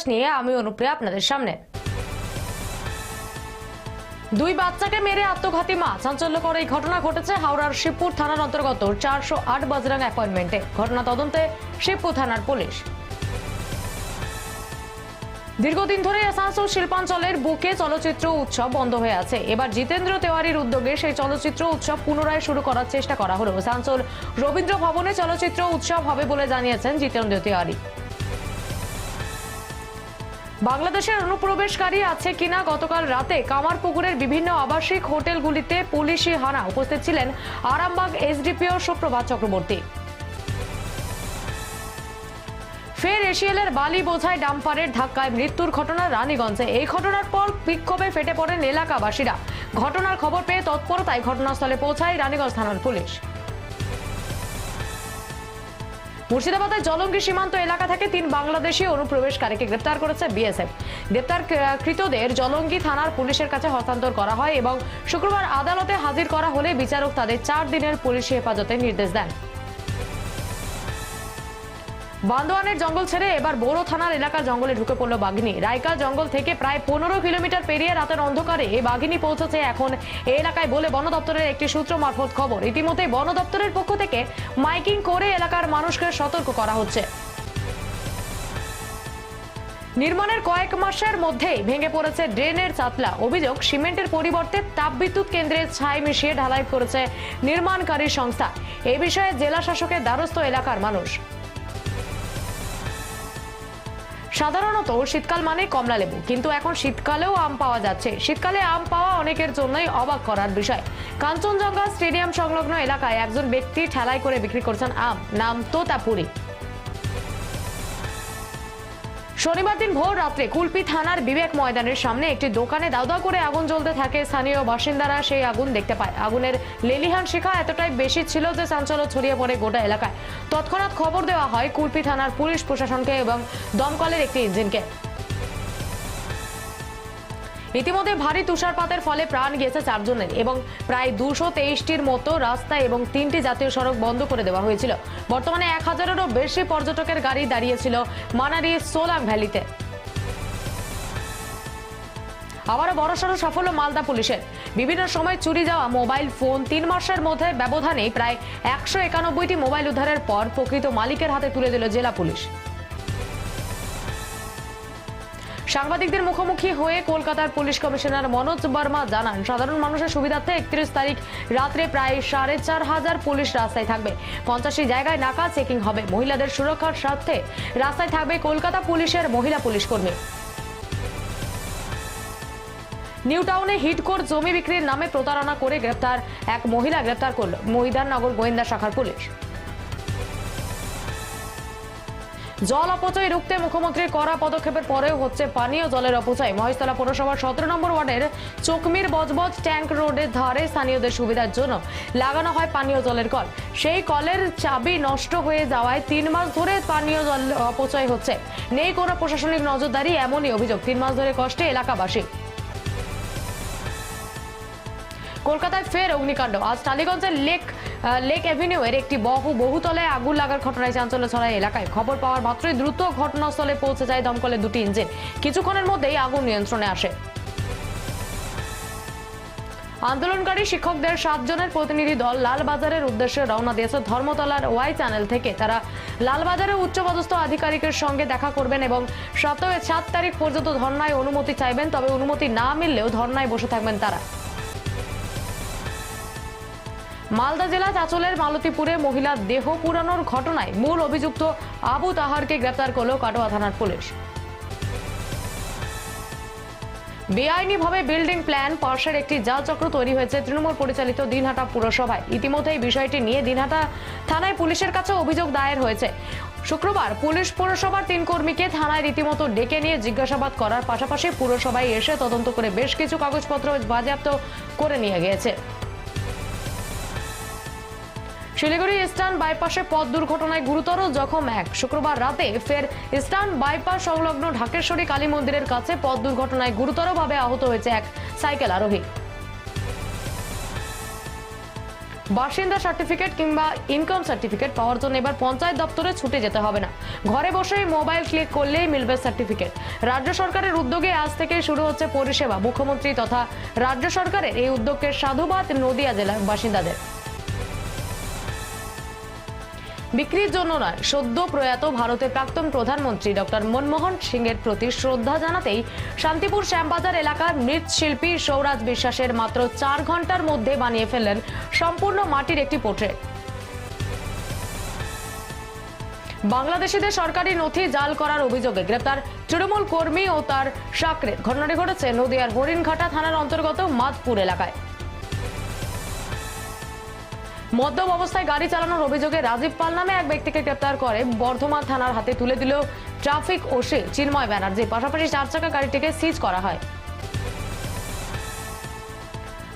খবর নিয়ে আমি অনুপ্রিয়া আপনাদের সামনে। দুই বাচ্চাকে মেরে আত্মঘাতী মা। চাঞ্চল্যকর এই ঘটনা ঘটেছে হাওড়ার শিবপুর থানার অন্তর্গত চারশো আট বাজরাং অ্যাপয়েন্টমেন্টে। ঘটনা তদন্তে শিবপুর থানার পুলিশ। দীর্ঘদিন ধরে আসানসোল শিল্পাঞ্চলের বুকে চলচ্চিত্র উৎসব বন্ধ হয়ে আছে। এবার জিতেন্দ্র তেওয়ারির উদ্যোগে সেই চলচ্চিত্র উৎসব পুনরায় শুরু করার চেষ্টা করা হলো। আসানসোল রবীন্দ্র ভবনে চলচ্চিত্র উৎসব হবে বলে জানিয়েছেন জিতেন্দ্র তেওয়ারি। বাংলাদেশের অনুপ্রবেশকারী আছে কিনা গতকাল রাতে কামারপুকুরের বিভিন্ন আবাসিক হোটেলগুলিতে পুলিশি হানা। উপস্থিত ছিলেন আরামবাগ এসডিপিও সুপ্রভাত চক্রবর্তী। ফের এশিয়ালের বালি বোঝাই ডাম্পারের ধাক্কায় মৃত্যুর ঘটনা রানীগঞ্জে। এই ঘটনার পর বিক্ষোভে ফেটে পড়েন এলাকাবাসীরা। ঘটনার খবর পেয়ে তৎপরতায় ঘটনাস্থলে পৌঁছায় রানীগঞ্জ থানার পুলিশ। মুর্শিদাবাদের জলঙ্গি সীমান্ত এলাকা থেকে তিন বাংলাদেশি অনুপ্রবেশকারীকে গ্রেপ্তার করেছে বিএসএফ। গ্রেপ্তার কৃতদের জলঙ্গি থানার পুলিশের কাছে হস্তান্তর করা হয় এবং শুক্রবার আদালতে হাজির করা হলে বিচারক তাদের চার দিনের পুলিশি হেফাজতে নির্দেশ দেন। বান্দোয়ানের জঙ্গল ছেড়ে এবার বোরো থানার এলাকার জঙ্গলে ঢুকে পড়ল বাঘিনী। রায়কা জঙ্গল থেকে প্রায় পনেরো কিলোমিটার পেরিয়ে রাতের অন্ধকারে এই বাঘিনী পৌঁছেছে এখন এই এলাকায় বলে বন দপ্তরের একটি সূত্র মারফত খবর। ইতিমধ্যে বন দপ্তরের পক্ষ থেকে মাইকিং করে এলাকার মানুষকে সতর্ক করা হচ্ছে। নির্মাণের কয়েক মাসের মধ্যেই ভেঙে পড়েছে ড্রেনের চাতলা। অভিযোগ, সিমেন্টের পরিবর্তে তাপবিদ্যুৎ কেন্দ্রে ছাই মিশিয়ে ঢালাই করেছে নির্মাণকারী সংস্থা। এ বিষয়ে জেলা শাসকের দ্বারস্থ এলাকার মানুষ। সাধারণত শীতকাল মানে কমলা লেবু, কিন্তু এখন শীতকালেও আম পাওয়া যাচ্ছে। শীতকালে আম পাওয়া অনেকের জন্যই অবাক করার বিষয়। কাঞ্চনজঙ্ঘা স্টেডিয়াম সংলগ্ন এলাকায় একজন ব্যক্তি ঠেলাই করে বিক্রি করছেন আম, নাম তোতাপুরি। শনিবার দিন ভোর রাত্রে কুলপি থানার বিবেক ময়দানের সামনে একটি দোকানে দাউ দাউ করে আগুন জ্বলতে থাকে স্থানীয় বাসিন্দারা। সেই আগুন দেখতে পায়। আগুনের লেলিহান শিখা এতটাই বেশি ছিল যে চাঞ্চল্য ছড়িয়ে পড়ে গোটা এলাকায়। তৎক্ষণাৎ খবর দেওয়া হয় কুলপি থানার পুলিশ প্রশাসনকে এবং দমকলের একটি ইঞ্জিনকে। ইতিমধ্যে ভারী তুষারপাতের ফলে প্রাণ গিয়েছে চারজনের এবং প্রায় দুশো তেইশটির মতো রাস্তা এবং তিনটি জাতীয় সড়ক বন্ধ করে দেওয়া হয়েছিল। বর্তমানে এক হাজারেরও বেশি পর্যটকের গাড়ি দাঁড়িয়েছিল মানারি সোলাং ভ্যালিতে। আবারও বড়সড় সাফল্য মালদা পুলিশের। বিভিন্ন সময় চুরি যাওয়া মোবাইল ফোন তিন মাসের মধ্যে ব্যবধানে প্রায় একশো একানব্বইটি মোবাইল উদ্ধারের পর প্রকৃত মালিকের হাতে তুলে দিল জেলা পুলিশ। সাংবাদিকদের মুখোমুখি হয়ে কলকাতার পুলিশ কমিশনার মনোজ বর্মা জানান, সাধারণ মানুষের সুবিধার্থে একত্রিশ তারিখ রাত্রে প্রায় সাড়ে চার হাজার পুলিশ রাস্তায় থাকবে। পঞ্চাশটি জায়গায় নাকা চেকিং হবে। মহিলাদের সুরক্ষার স্বার্থে রাস্তায় থাকবে কলকাতা পুলিশের মহিলা পুলিশ কর্মী। নিউ টাউনে হিটকোর জমি বিক্রির নামে প্রতারণা করে গ্রেপ্তার এক মহিলা গ্রেপ্তার করল। মহিদারনগর গোয়েন্দা শাখার পুলিশ। জল অপচয় রুখতে মুখ্যমন্ত্রীর কড়া পদক্ষেপের পরেও হচ্ছে পানীয় জলের অপচয়। মহেশতলা পৌরসভার সতেরো নম্বর ওয়ার্ডের চকমির বজবজ ট্যাঙ্ক রোডের ধারে স্থানীয়দের সুবিধার জন্য লাগানো হয় পানীয় জলের কল। সেই কলের চাবি নষ্ট হয়ে যাওয়ায় তিন মাস ধরে পানীয় জল অপচয় হচ্ছে। নেই কোনো প্রশাসনিক নজরদারি, এমনই অভিযোগ। তিন মাস ধরে কষ্টে এলাকাবাসী। কলকাতায় ফের অগ্নিকাণ্ড। আজ টালিগঞ্জের লেক লেক অ্যাভিনিউ এর একটি বহু বহুতলে আগুন লাগার ঘটনায় চাঞ্চল্য ছড়ায় এলাকায়। খবর পাওয়ার মাত্রই দ্রুত ঘটনাস্থলে পৌঁছে যায় দমকলের দুটি ইঞ্জিন। কিছুক্ষণের মধ্যেই আগুন নিয়ন্ত্রণে আসে। আন্দোলনকারী শিক্ষকদের সাতজনের প্রতিনিধি দল লালবাজারের উদ্দেশ্যে রওনা দিয়েছে। ধর্মতলার ওয়াই চ্যানেল থেকে তারা লালবাজারের উচ্চপদস্থ আধিকারিকের সঙ্গে দেখা করবেন এবং সাত সাত তারিখ পর্যন্ত ধর্নায় অনুমতি চাইবেন। তবে অনুমতি না মিললেও ধর্নায় বসে থাকবেন তারা। মালদা জেলা চাচলের মালতীপুরে মহিলা দেহ পুরানোর ঘটনায় মূল অভিযুক্ত আবু তাহারকে গ্রেপ্তার করল কাটোয়া থানার পুলিশ। বেআইনিভাবে বিল্ডিং প্ল্যান পাশের একটি জাল চক্র তৈরি হয়েছে তৃণমূল পরিচালিত দিনহাটা পুরসভায়। ইতিমধ্যে এই বিষয়টি নিয়ে দিনহাটা থানায় পুলিশের কাছে অভিযোগ দায়ের হয়েছে। শুক্রবার পুলিশ পুরসভার তিন কর্মীকে থানায় রীতিমতো ডেকে নিয়ে জিজ্ঞাসাবাদ করার পাশাপাশি পুরসভায় এসে তদন্ত করে বেশ কিছু কাগজপত্র বাজেয়াপ্ত করে নিয়ে গিয়েছে। শিলিগুড়ি ইস্টার্ন বাইপাসে পথ দুর্ঘটনায় গুরুতর জখম এক। শুক্রবার রাতে ফের ইস্টার্ন বাইপাস সংলগ্ন ঢাকেশ্বরী কালী মন্দিরের কাছে পথ দুর্ঘটনায় গুরুতরভাবে আহত হয়েছে এক সাইকেল আরোহী। বাসিন্দা সার্টিফিকেট কিংবা ইনকাম সার্টিফিকেট পাওয়ার জন্য এবার পঞ্চায়েত দপ্তরে ছুটে যেতে হবে না। ঘরে বসেই মোবাইল ক্লিক করলেই মিলবে সার্টিফিকেট। রাজ্য সরকারের উদ্যোগে আজ থেকে শুরু হচ্ছে পরিষেবা। মুখ্যমন্ত্রী তথা রাজ্য সরকারের এই উদ্যোগকে সাধুবাদ নদিয়া জেলার বাসিন্দাদের। বিক্রির জন্য নয়, সদ্য প্রয়াত ভারতের প্রাক্তন প্রধানমন্ত্রী ডক্টর মনমোহন সিংয়ের প্রতি শ্রদ্ধা জানাতেই শান্তিপুর শ্যামবাজার এলাকার মৃৎশিল্পী সৌরাজ বিশ্বাসের মাত্র চার ঘণ্টার মধ্যে বানিয়ে ফেললেন সম্পূর্ণ মাটির একটি পোর্ট্রেট। বাংলাদেশিদের সরকারি নথি জাল করার অভিযোগে গ্রেপ্তার তৃণমূল কর্মী ও তার সাকরে। ঘটনাটি ঘটেছে নদিয়ার হরিণঘাটা থানার অন্তর্গত মাদপুর এলাকায়। মদ্যপ অবস্থায় গাড়ি চালানোর অভিযোগে রাজীব পাল নামে এক ব্যক্তিকে গ্রেপ্তার করে। বর্ধমান থানার হাতে তুলে দিল ট্রাফিক ওসি চিন্ময় ব্যানার্জি। পাশাপাশি চার চাকা গাড়িটিকে সিজ করা হয়।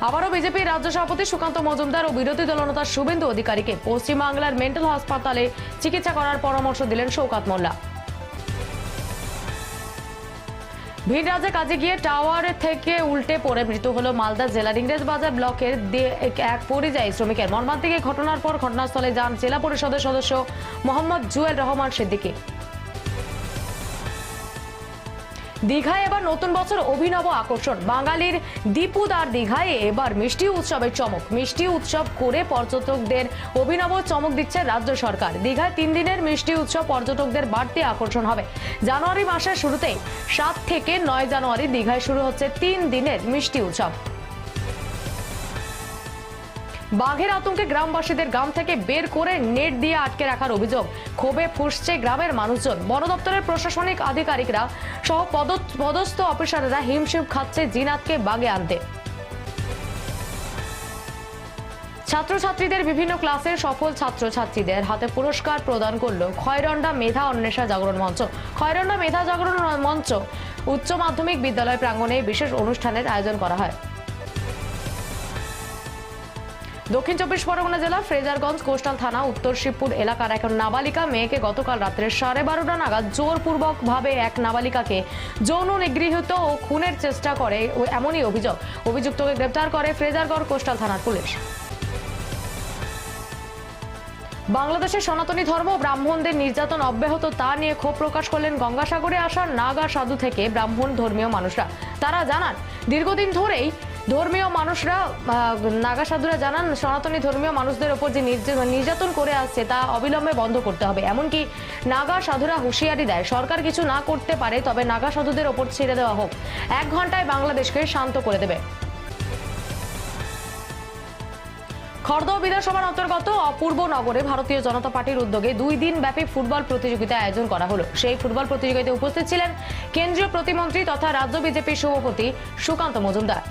আবারও বিজেপির রাজ্য সভাপতি সুকান্ত মজুমদার ও বিরোধী দলনেতা শুভেন্দু অধিকারীকে পশ্চিমবাংলার মেন্টাল হাসপাতালে চিকিৎসা করার পরামর্শ দিলেন শৌকাত মোল্লা। ভিড় রাজে কাজে গিয়ে টাওয়ার থেকে উল্টে পড়ে মৃত্যু হল মালদা জেলার ইংরেজবাজার ব্লকের এক পরিযায়ী শ্রমিকের। মর্মান্তিক ঘটনার পর ঘটনাস্থলে যান জেলা পরিষদের সদস্য মোহাম্মদ জুয়েল রহমান সিদ্দিকী। দীঘায় এবার নতুন বছর অভিনব আকর্ষণ। বাঙালির দীপুদার দীঘায় এবার মিষ্টি উৎসবের চমক। মিষ্টি উৎসব করে পর্যটকদের অভিনব চমক দিচ্ছে রাজ্য সরকার। দীঘায় তিন দিনের মিষ্টি উৎসব পর্যটকদের বাড়তি আকর্ষণ হবে। জানুয়ারি মাসের শুরুতেই সাত থেকে নয় জানুয়ারি দীঘায় শুরু হচ্ছে তিন দিনের মিষ্টি উৎসব। বাঘের আতঙ্কে গ্রামবাসীদের গ্রাম থেকে বের করে নেট দিয়ে আটকে রাখার অভিযোগ। ক্ষোভে ফুসছে গ্রামের মানুষজন। বন দপ্তরের প্রশাসনিক আধিকারিকরা সহ পদ- পদস্থ অফিসাররা হিমশিম খাচ্ছে জিনাতকে বাগে আনতে। ছাত্রছাত্রীদের বিভিন্ন ক্লাসের সফল ছাত্রছাত্রীদের হাতে পুরস্কার প্রদান করল খয়রন্ডা মেধা অন্বেষা জাগরণ মঞ্চ। খয়রন্ডা মেধা জাগরণ মঞ্চ উচ্চ মাধ্যমিক বিদ্যালয় প্রাঙ্গণে বিশেষ অনুষ্ঠানের আয়োজন করা হয়। দক্ষিণ চব্বিশ পরগনা জেলা, ফ্রেজারগঞ্জ, কোস্টাল থানা, উত্তর শিবপুর এলাকার এক নাবালিকা মেয়েকে গতকাল রাত্রে সাড়ে বারোটা নাগাদ জোরপূর্বক ভাবে এক নাবালিকাকে যৌন নিগৃহীত ও খুনের চেষ্টা করে এমনই অভিযোগ। অভিযুক্তকে গ্রেপ্তার করে ফ্রেজারগঞ্জ কোস্টাল থানার পুলিশ। বাংলাদেশের সনাতনী ধর্ম ব্রাহ্মণদের নির্যাতন অব্যাহত তা নিয়ে ক্ষোভ প্রকাশ করলেন গঙ্গাসাগরে আসা নাগা সাধু থেকে ব্রাহ্মণ ধর্মীয় মানুষরা। তারা জানান, দীর্ঘদিন ধরেই ধর্মীয় মানুষরা নাগা সাধুরা জানান, সনাতনী ধর্মীয় মানুষদের ওপর যে নির্যাতন করে আসছে, তা অবিলম্বে বন্ধ করতে হবে। এমনকি নাগা সাধুরা হুঁশিয়ারি দেয়, সরকার কিছু না করতে পারে, তবে নাগা সাধুদের ওপর ছেড়ে দেওয়া হোক। এক ঘন্টায় বাংলাদেশকে শান্ত করে দেবে। খড়দহ বিধানসভার অন্তর্গত অপূর্ব নগরে ভারতীয় জনতা পার্টির উদ্যোগে দুই দিন ব্যাপী ফুটবল প্রতিযোগিতা আয়োজন করা হলো। সেই ফুটবল প্রতিযোগিতায় উপস্থিত ছিলেন কেন্দ্রীয় প্রতিমন্ত্রী তথা রাজ্য বিজেপির সভাপতি সুকান্ত মজুমদার।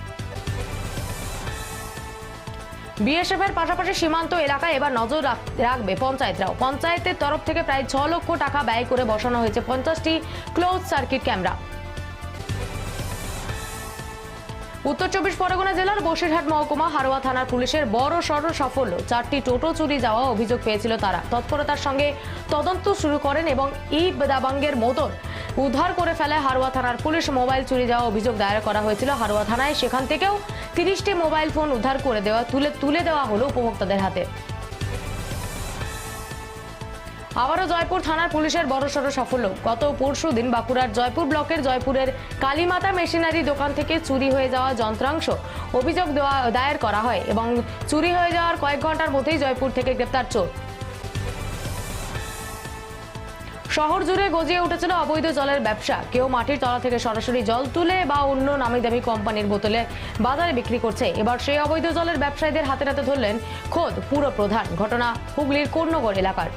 বিএসএফ এর পাশাপাশি সীমান্ত এলাকায় এবার নজর রাখবে পঞ্চায়েতরাও। পঞ্চায়েতের তরফ থেকে প্রায় ছ লক্ষ টাকা ব্যয় করে বসানো হয়েছে পঞ্চাশটি ক্লোজ সার্কিট ক্যামেরা উত্তর চব্বিশ পরগনা জেলার বসিরহাট মহকুমা হারোয়া থানার পুলিশের বড় সড় সাফল্য। চারটি টোটো চুরি যাওয়া অভিযোগ পেয়েছিল তারা। তৎপরতার সঙ্গে তদন্ত শুরু করেন এবং ই দাবাঙ্গের মতন উদ্ধার করে ফেলে হারোয়া থানার পুলিশ। মোবাইল চুরি যাওয়া অভিযোগ দায়ের করা হয়েছিল। হারোয়া থানায় সেখান থেকেও তিরিশটি মোবাইল ফোন উদ্ধার করে দেওয়া, তুলে তুলে দেওয়া হলো উপভোক্তাদের হাতে। আবারও জয়পুর থানার পুলিশের বড়সড় সাফল্য। গত পরশু দিন বাঁকুড়ার জয়পুর ব্লকের জয়পুরের কালীমাতা মেশিনারি দোকান থেকে চুরি হয়ে যাওয়া যন্ত্রাংশ অভিযোগ দেওয়া, দায়ের করা হয় এবং চুরি হয়ে যাওয়ার কয়েক ঘণ্টার মধ্যেই জয়পুর থেকে গ্রেপ্তার চোর। শহর জুড়ে গজিয়ে উঠেছিল অবৈধ জলের ব্যবসা। কেউ মাটির তলা থেকে সরাসরি জল তুলে বা অন্য নামি দামি কোম্পানির বোতলে বাজারে বিক্রি করছে। এবার সেই অবৈধ জলের ব্যবসায়ীদের হাতে হাতে ধরলেন খোদ পুরো প্রধান ঘটনা হুগলির কর্ণগড় এলাকার।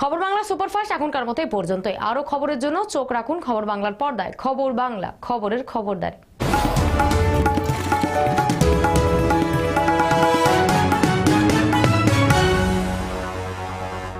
খবর বাংলা সুপারফাস্ট এখনকার মতো এই পর্যন্তই। আরও খবরের জন্য চোখ রাখুন খবর বাংলার পর্দায়। খবর বাংলা, খবরের খবরদারি।